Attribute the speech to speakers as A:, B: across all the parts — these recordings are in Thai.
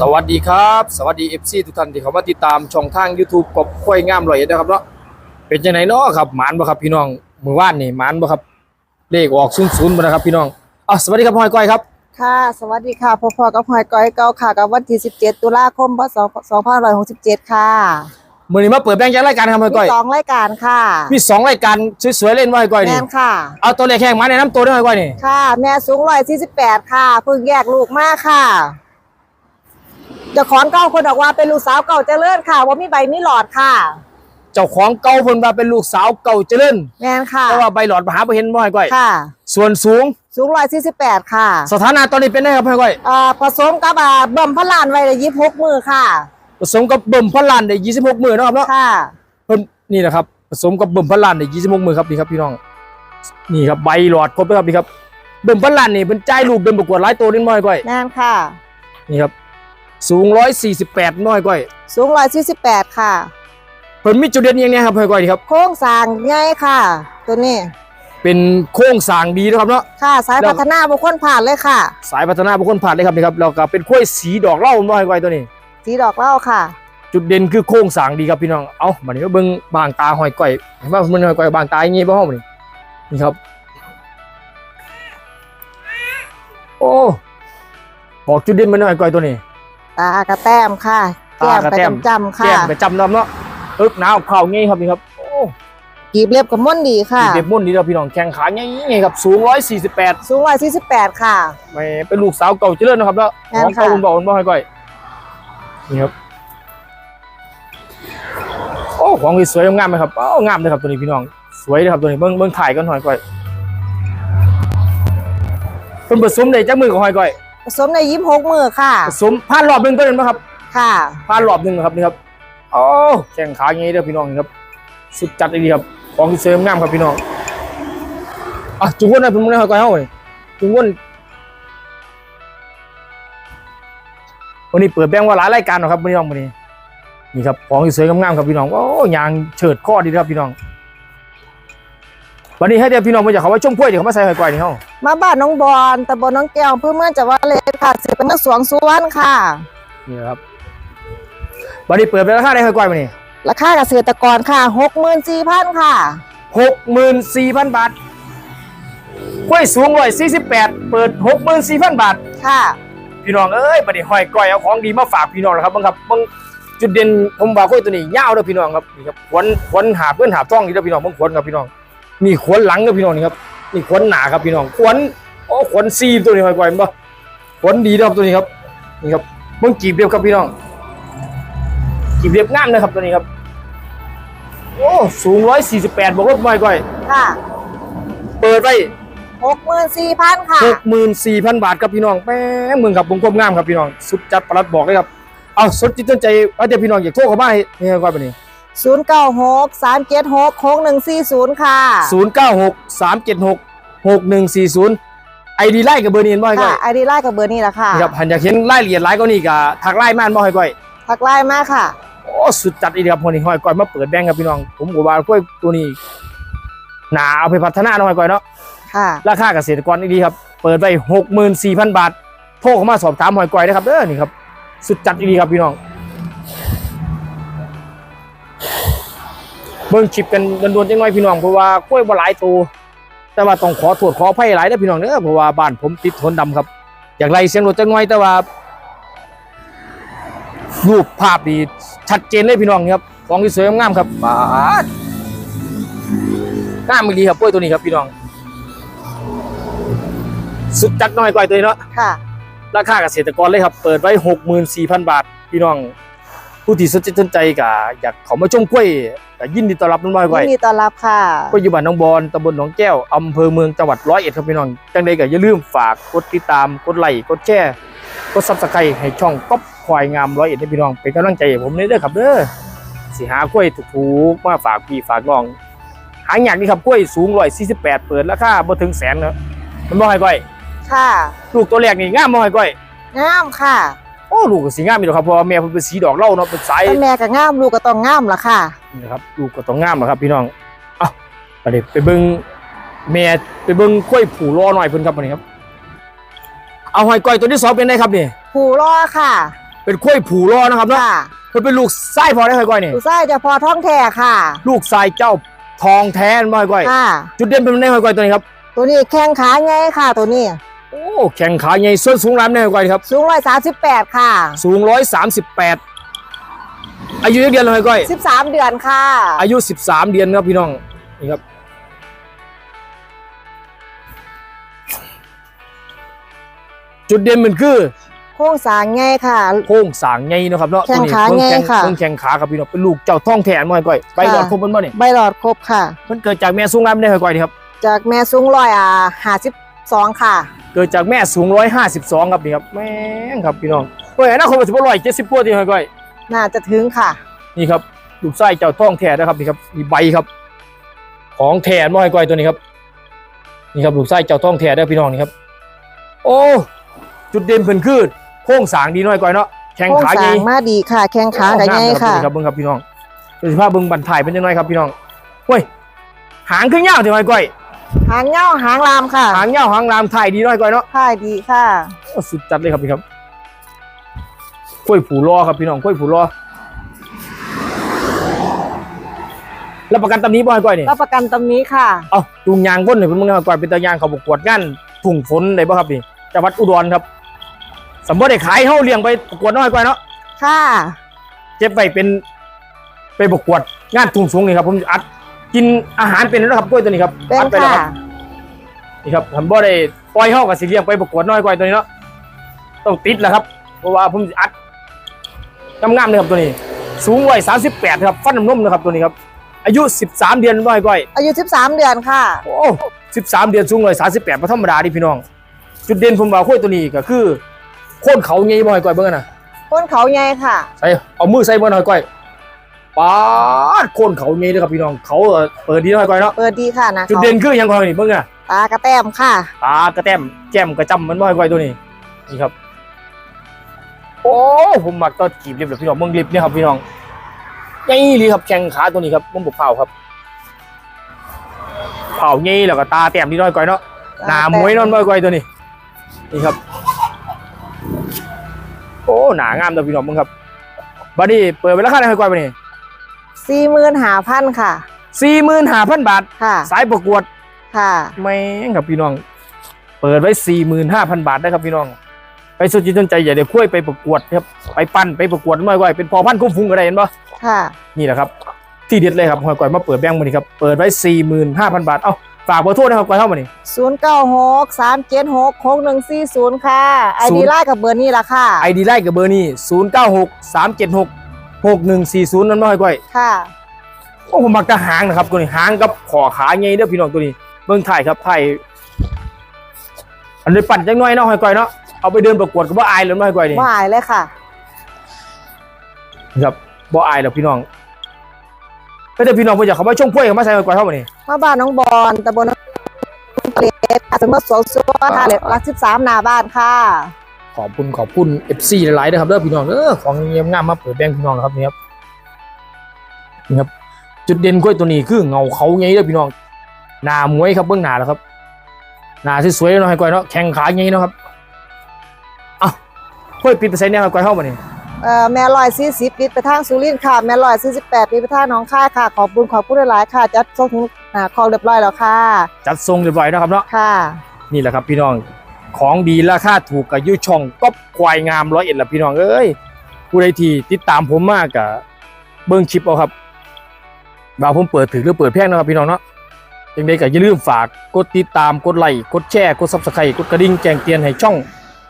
A: สวัสดีครับ สวัสดี FC ทุกท่านที่เข้ามาติดตามช่องทาง YouTube กบค่อยงามร้อยเอ็ดนะครับเนาะเป็นยังไงเนาะครับหมานบ่ครับพี่น้องมือว่านนี่หมานบ่ครับเลขออกศูนย์ศูนย์บ่นะครับพี่น้องอะสวัสดีครับพ่อยก้อยครับ
B: ค่ะสวัสดีค่ะพ่อพ่อกับหอยก้อยเก่าค่ะกับวันที่17 ตุลาคมพศ2567 ค่ะ
A: มื้อนี้มาเปิดแบงค์จากรายการครับพ่อย
B: มี
A: ก้อย
B: สองรายการค่ะ
A: มีสองรายการสวยๆเล่นบ่พ่อยก้อย
B: แม
A: นี่
B: นค่ะ
A: เอาตัวเลขแข่งมาแนะนำตัวด้วยพ่อยก้อยนี่
B: ค่ะ แม่สูง148ค่ะเพิ่งแยกลูกมาค่ะ เจ้าของเก่าคนบอกว่าเป็นลูกสาวเก่าเจริญค่ะว่ามีใบมีหลอดค่ะ
A: เจ้าของเก่าเพิ่นว่าเป็นลูกสาวเก่าเจริญ
B: แมนค่ะ
A: แต่ว่าใบหลอดมาหาบ่เห็นบ่พ่อยก้อย
B: ค่ะ
A: ส่วนสูง
B: สูง148ค่ะ
A: สถานะตอนนี้เป็นไงครับพ่อยก้อย
B: อ่าผสมกับอ่าเบิ่มพระลานไว้เลย26มือค่ะ
A: ผสมกับเบิ่มพันล้านได้26มื้อเนาะครับเนาะ
B: ค่ะ
A: เพิ่นนี่แหละครับผสมกับเบิ่มพันล้านได้26มือครับนี่ครับพี่น้องนี่ครับใบหลอดครบแล้วครับนี่ครับเบิ่มพันล้านนี่เป็นจ่ายลูกเดินประกวดหลายตัวนิดหน่อยก้อย
B: แมนค่ะ
A: นี่ครับ สูง148น้อยก้อย
B: สูง148ค่ะ
A: เพิ่นมีจุดเด่นอย่างเนี้ครับพ่อยก้อยนี่ครับ
B: โค้งสร้างง่ายค่ะ ตัวนี้
A: เป็นโครงสร้างดีนะครับเนาะ
B: ค่ะ สาย
A: แล้ว
B: พัฒนาบุคคลผ่านเลยค่ะ
A: สายพัฒนาบุคคลผ่านเลยครับนี่ครับแล้วก็เป็นกล้วยสีดอกเหล้าน้อยก้อยตัวนี้
B: สีดอกเหล้าค่ะ
A: จุดเด่นคือโครงสร้างดีครับพี่น้องเอ้าบัดนี้ก็เบิ่งบางตาหอยก้อยเห็นว่ามันหอยก้อยบางตาอย่างงี้บ่ฮ้อมนี่นี่ครับ โอ้บอกจุดเด่นมันหอยก้อยตัวนี้
B: ตากระแต้มค่ะแก้ม
A: ตากระ
B: ไป
A: แต้ม
B: จำๆค่ะ
A: แก้มไปจำนำเนาะอึกหนาวเข่างี้ครับนี่ครับโอ้
B: กีบเล็บกับม่อนดีค่ะ
A: เด็บมุ่นดีครับพี่น้องแข้งขางี้ไงครับสูง148
B: สูงร้อยสี่สิบแปดค่ะ
A: ไม่เป็นลูกสาวเก่าเจริญนะครับแล้ว
B: แม่
A: ของ
B: นค่ะ
A: เก่าคุณบอกคุณบอกให้ก้อยนี่ครับโอ้ของสวยๆงามไหมครับโอ้งามเลยครับตัวนี้พี่น้อง สวยเลยครับตัวนี้เบิ่งเบิ่งถ่ายกันหน่อยก้อยเป็นผสมได้จักมือของหอยก้อย
B: ผสมในยิ้มหกมือค่ะ
A: ผสมผ่านรอบหนึงตัวนั้นไหมครับ
B: ค่ะ
A: ผ่านรอบหนึงนะครับนี่ครับโอ้แข้งขาอย่างนี้เด้อพี่น้องนี่ครับ สุดจัดเลยดีครับ ของสวยๆงามครับพี่น้องอะจุงวนนะพี่มึงนะหอยก้อยเฮานี่จุงวนวันนี้เปิดแบงค์ว่าหลายรายการเนาะครับพี่น้องวันนี้นี่ครับของสวยๆงามๆครับพี่น้องโอ้ยางเฉิดข้อดีนะครับพี่น้อง วันนี้ให้เดี๋ยวพี่น้องมาจากเขาว่าช่วงกล้วยเดี๋ยวเขามาใส่หอยก้อยนี่เฮา
B: มาบ้านน้องบอลตำบลน้องแก้วอำเพื่อเมืองจังหวัดเลยค่ะเสือเป็นนักสวงสุวรรณค่ะ
A: นี่นะครับวันนี้เปิดเป็นราคาได้หอยก้อยมานี่
B: ราคาเกษตรกรค่ะหกหมื่นสี่พันค่ะ
A: หกหมื่นสี่พันบาทกล้วยสูงร้อยสี่สิบแปดเปิดหกหมื่นสี่พันบาท
B: ค่ะ
A: พี่น้องเอ้ยบัดนี้หอยก้อยเอาของดีมาฝากพี่น้องนะครับบังครับบังจุดเด่นผมว่ากล้วยตัวนี้ยาวเด้อพี่น้องครับนี่ครับขวนขวนหาเพื่อนหาท้องนี่เด้อพี่น้องบังขวนครับพี่น้อง นี่ขวนหลังเด้อพี่น้องนี่ครับนี่ขวนหนาครับพี่น้องขวนโอ้ขวนซีตัวนี้หอยก้อยมันบ่ขวนดีเด้อครับตัวนี้ครับนี่ครับบังจีบเรียบครับพี่น้องจีบเรียบงามนะครับตัวนี้ครับ โอ้สูงร้อยสี่สิบแปดบอกว่าหอยก้อย
B: ค่ะ
A: เปิดไว้
B: หกหมื่นสี่พันค่ะ
A: หกหมื่นสี่พันบาทครับพี่น้องแป้งมึงครับผมควบงามครับพี่น้องสุดจัดประหลัดบอกเลยครับเอาสดจิตต้นใจเอาเดี๋ยวพี่น้องอยากโทรเข้ามาให้นี่ก่อนไปนี่
B: ศูนย์เก้าหกสามเจ็ดหกหกหนึ่งสี่ศูนย์ค่ะ
A: ศูนย์เก้าหกสามเจ็ดหกหกหนึ่งสี่ศูนย์ไอดีไล่กับเบอร์นี้เห็นบ่ให้ก้
B: ค่ะ
A: อย
B: ไอดีไลน์กับเบอร์นี่แหละค่ะ
A: นี่ครับหันอยากเห็นรายละเอียดหลายก็นี่กับทักไล่ม่านบ่ให้ก้อย
B: ทักไลน์มาค่ะ
A: โอ้สุดจัดอีกครับคนนี้ห้อยก้อยมาเปิดแบงค์ครับพี่น้อง ผมก็ว่ากล้วยตัวนี้หนาเอาไปพัฒนาหน่อยก้อยเนาะ
B: ค่ะ
A: ราคาเกษตรกรนี่ดีครับ เปิดไปหกหมื่นสี่พันบาท โทรเข้ามาสอบถามหอยก้อยนะครับเด้อนี่ครับ สุดจัดดีครับพี่น้อง เบิ่งคลิปกันด่วนๆจังหน่อยพี่น้องเพราะว่ากล้วยบ่หลายตัวแต่ว่าต้องขอโทษขออภัยหลายเด้อพี่น้องเด้อเพราะว่าบ้านผมติดทนดำครับ อยากไล่เสียงรถจังหน่อยแต่ว่ารูปภาพดีชัดเจนเลยพี่น้องครับของที่สวยงามๆครับบาดงามดีครับกล้วยตัวนี้ครับพี่น้อง สุดจัดน้อยกว่าตัวนี้เนาะ
B: ค่ะ
A: ราคาเกษตรกรเลยครับ เปิดไว้หกหมื่นสี่พันบาทพี่น้อง ผู้ที่สนใจสนใจก็อยากเขามาชมกล้วยก็ยินดีต้อนรับน้อยกว่า
B: ยินดีต้อนรับค่ะ
A: กล้วยอยู่บ้านหน้องบอนตำบลหนองแก้วอำเภอเมืองจังหวัดร้อยเอ็ดครับพี่น้องจังใดก็อย่าลืมฝากกดติดตามกดไลค์กดแชร์กดซับสไครต์ให้ช่องก๊อปควายงามร้อยเอ็ดให้พี่น้องเป็นกำลังใจให้ผมเด้อครับเด้อสิหากล้วยถูกๆมาฝากพี่ฝากน้อง หาอย่างนี้ครับกล้วยสูงร้อยสี่สิบแปดเปิดราคาบ่ถึงแสนเนาะมันบ่ให้ก้อย
B: ค่ะ
A: ลูกตัวแรกนี่งามบ่ให้ก้อย
B: งามค่ะ
A: โอ้ลูกก็สีงามอยู่แล้วครับเพราะว่าแม่เพิ่นเป็นสีดอกเหล้าเนาะเป็นสาย
B: ถ้าแม่ก็งามลูกก็ต้องงามล่ะค่ะ
A: นี่นะครับลูกก็ต้องงามนะครับ พี่น้องเอ้าไปเดี๋ยวไปเบิ่งแม่ไปเบิ่งกล้วยผูรอหน่อยเพิ่นครับวันนี้ครับ เอาหอยก้อยตัวที่สองเป็นไงครับนี่
B: ผูรอค่ะ
A: เป็นกล้วยผูรอนะครับเนาะ
B: ค่ะ
A: เพิ่นเป็นลูกไส้พอได้ค่อยๆนี่
B: ลูกไส้จะพอท้องแท้ค่ะ
A: ลูกทรายเจ้าทองแท้นบ่ค่อย
B: ค่ะ
A: ๆจุดเด่นเป็นในค่อยๆตัวนี้ครับ
B: ตัวนี้แข้งขาไงค่ะ ตัวนี้
A: โอ้แข้งขาใหญ่ส้นสูงรามในค่อยๆครับ
B: สูงร้อยสามสิบแปดค่ะ
A: สูง138อายุเท่าเดือนเลยค่อย
B: สิบสามเดือนค่ะ
A: ๆอายุ13เดือนครับพี่น้องนี่ครับจุดเด่นมันคือ
B: โค้งสร้างไงค่ะ
A: โค้งสร้างใหญ่เนาะครับเนาะ
B: แข้งขา
A: ตัวนี้
B: ใหญ่
A: เบิ่งแข้ง
B: ค่ะ
A: เบิ่งแข้งขาครับพี่น้องเป็นลูกเจ้าทองแท้นบ่ค่อยๆไปหลอดครบเพิ่นบ่นี่
B: ใบหลอดครบค่ะ
A: เพิ่นเกิดจากแม่สูงรามในค่อยๆนี่ครับ
B: จากแม่สูงร้อยอ่าห้าสิบสองค่ะ
A: เกิดจากแม่สูง152ครับนี่ครับแม่งครับพี่น้องเฮ้ยอนาคตมันสิบ่ร้อยเจ็ดสิบกว่าที่ค่อยๆ
B: น่าจะถึงค่ะ
A: นี่ครับลูกไส้เจ้าท่องแท้นะครับนี่ครับมีใบครับ ของแท้ม้อยก้อยตัวนี้ครับ นี่ครับลูกไส้เจ้าท่องแท้ได้อพี่น้องนี่ครับ โอ้จุดเด่นเพิ่นคือโค้งสร้างดีน้อยก้อยเนาะแข้ง
B: โค้ง
A: ขา
B: ส
A: ให
B: ร้า
A: ญ่
B: งมาดีค่ะ แข้งขากับไงค่ะ
A: โอ้งามรับเบิ่งครับพี่น้องโดยเฉพาะเบิ่งบันถ่ายเป็นยังไงครับพี่น้องเฮ้ยหางขึ้นยาวที่น้อยก้อย
B: หางเงาหางลามค่ะ
A: หางยาวหางลามถ่ายดีน้อยก้อยเนาะ
B: ค่ายดีค่ะ
A: โอ้สุดจัดเลยครับพี่ครับกล้วยผูรอครับพี่น้องกล้วยผูรอแล้วประกันตำนี้บ่ให้ก้อยนี่
B: รับประกันตำนี้ค่ะ
A: เอาจูงยางก้นหนึ่งมึงก่อนเป็นตายางเขาประกวดงานถุงฝนได้ป่ะครับนี่จังหวัดอุดรครับสมบูรณ์ได้ขายเฮาเลี้ยงไปประกวดน้อยกว่าเนาะ
B: ค่ะ
A: เก็บไว้เป็นไปประกวดงานถุงสูงนี่ครับผมอัด กินอาหารเป็นแล้วครับกล้วยตัวนี้ครับ
B: เป็น
A: อัดไปแล้ว
B: ค่ะ
A: ครับนี่ครับผมบ่ได้ปล่อยเฮากับสิเลี้ยงไปประกวดน้อยกว่าตัวนี้เนาะต้องติดแหละครับ เพราะว่าผมสิอัดงามๆเลยครับตัวนี้ สูงวัย38ครับฟันน้ำนมนะครับตัวนี้ครับอายุ 13 เดือนน้อยก้อย
B: อายุสิบสามเดือนค่ะ
A: โอ้สิบสามเดือนสูงเลยสามสิบแปดธรรมดาดิพี่น้อง จุดเด่นผมว่าโค้ยตัวนี้ก็คือ โค่นเขาไงบ่อยก้อยเบิ่งกันนะ
B: ก้นเขาไงค่ะ
A: ใส่เอามือใส่บ่หน่อยก้อย ป๊าดโค่นเขาไงเด้อครับพี่น้องเขาเอ่อเปิดดีหน่อยก้อยเนาะ
B: เปิดดีค่ะนะ
A: จุด
B: เขา
A: เด่นคือหยังก้อยนี่เบิ่งอะ
B: ตากระแต้มค่ะ
A: ตากระแต้มแก้มกระจำมันบ่อยก้อยตัวนี้นี่ครับ โอ้ผมมักตอนกีบเรียบเลยพี่น้องเบิ่งลิบเนี่ยครับพี่น้องใหญ่เลยครับแข้งขาตัวนี้ครับผมบอกเผาครับเผาใหญ่แล้วก็ตาแต้มดีหน่อยก้อยเนาะหนามวยนอนบ่อยกว่าตัวนี้นี่ครับ โอ้หนางามตัวพี่น้องมึงครับบัดนี้เปิดไปราคาได้เท่าไหร่บัดนี้
B: สี่หมื่นหาพันค่ะ
A: สี่หมื่นห้าพันบาท
B: ค่ะ
A: สายประกวด
B: ค่ะ
A: แม่งครับพี่น้อง เปิดไว้สี่หมื่นห้าพันบาทได้ครับพี่น้อง ไปสนใจสนใจอย่าเดี๋ยวคุยไปประกวดครับไปปั้นไปประกวดไม่ไหวเป็นพอพันธุ์คุ้มฟุ้งก็ได้เห็นปะ
B: ค่ะ
A: นี่แหละครับ ที่เด็ดเลยครับหอยก่อยมาเปิดแบงค์มานี่ครับเปิดไว้สี่หมื่นห้าพันบาทเอ้าฝากเบอร์โทรนะครับก่อยเข้ามานี่
B: ศูนย์เก้าหกสามเจ็ดหกหกหนึ่งสี่ศูนย์ค่ะไอ
A: ศู
B: ดี
A: นย์
B: ไล่กับเบอร์นี้ละค่ะ
A: ไอดีไลน์กับเบอร์นี้0 9 6 3 7 6 6 1 4 0นั่นไม่ค่อยก้อย
B: ค่ะ
A: โอ้ผมมักจะหางนะครับตัวนี้หางกับขอขาไงเด้อพี่น้องตัวนี้เบิ่งถ่ายครับถ่ายอันนี้ปั่นจังน้อยเนาะห้อยก้อยเนาะเอาไปเดินประกวดก็บ่อายเลยไม่ค่อยก้อยนี่
B: ว่าอายเลยค่ะ
A: ครับบ่อายหรอกพี่น้องก็จะพี่น้องเพิ่นอยากเขามาช่วงพ่วยเขามาใส่ห้อยก้อยเท่าบ่นี่
B: มาบ้านน้องบอลตำบลน้องเล็กอาสมมติสองส่วนค่ะเล็กรักสิบสามหน้าบ้านค่ะ
A: ขอบคุณขอบคุณ FC หลายๆนะครับเด้อพี่น้องเออของเงียบงามมาเปิดแบงค์พี่น้องนะครับนี่ครับนี่ครับ จุดเด่นกล้วยตัวนี้คือเงาเขาไงเด้อพี่น้องหน้ามวยครับเบื้องหน้าแล้วครับหน้าสวยๆเนาะให้ก้อยเนาะแข้งขาไงเนาะครับเอ้ากล้วยปิดไปใส่เนี่ยให้ก้อยเข้ามานี่
B: เอ่อแม่ลอยสี่สิบปิดไปทางสุรินทร์ค่ะแม่ลอยสี่สิบแปดปิดไปทางหน้องค่ายค่ะ ขอบคุณขอบคุณหลายๆค่ะ จัดส่งถึงอ่าคลองเรียบร้อยแล้วค่ะ
A: จัดทรงเรียบร้อยนะครับเนาะ
B: ค่ะ
A: นี่แหละครับพี่น้อง ของดีราคาถูกกับยุช่องก๊อบควายงามร้อยเอ็ดละพี่น้องเอ้ยผู้ใดที่ติดตามผมมากกับเบิ้งคลิปเอาครับบ่าวผมเปิดถือหรือเปิดแพงนะครับพี่น้องเนาะยังไงก็อย่าลืมฝากกดติดตามกดไลค์กดแชร์กดซับสไครต์กดกระดิ่งแจ้งเตือนให้ช่อง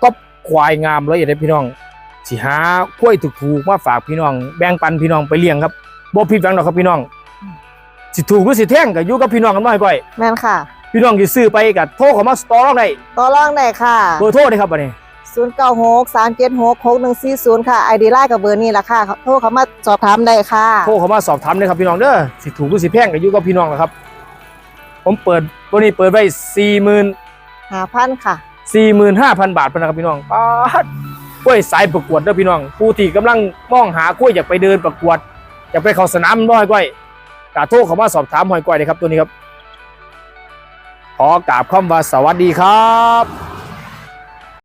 A: ก๊อบควายงามร้อยเอ็ดให้พี่น้องสิหากล้วยถูกๆมาฝากพี่น้องแบ่งปันพี่น้องไปเลี้ยงครับบ่ผิดหวังหรอกครับพี่น้อง สิถูกหรือสิแท่งก็อยู่กับพี่น้องกันมาให้ก่อย
B: แม่นค่ะ
A: พี่น้องที่ซื้อไปกับโทรเข้ามาสตอร์ได้
B: ต่อรองได้ค่ะ
A: เบอร์โทรได้ครับบัดนี้
B: ศูนย์เก้าหกสามเจ็ดหกหกหนึ่งสี่ศูนย์ค่ะไอดีไล่กับเบอร์นี้ละค่ะ โทรเขามาสอบถามได้ค่ะ
A: โทรเข้ามาสอบถามได้ครับพี่น้องเด้อสิถูกหรือสิแพงก็อยู่กับพี่น้องนะครับ ผมเปิดตัวนี้เปิดไว้สี่หมื่น
B: หาพันค่ะ
A: สี่หมื่นห้าพันบาทพนนะครับพี่น้องป๊าดกล้วยสายประกวดเด้อพี่น้อง ผู้ที่กำลังมองหากล้วยอยากไปเดินประกวด อยากไปเข้าสนามบ่อยกล้วยกาโทรเข้ามาสอบถามหอยกล้วยเลยครับตัวนี้ครับ ขอกราบคำว่าสวัสดีครับ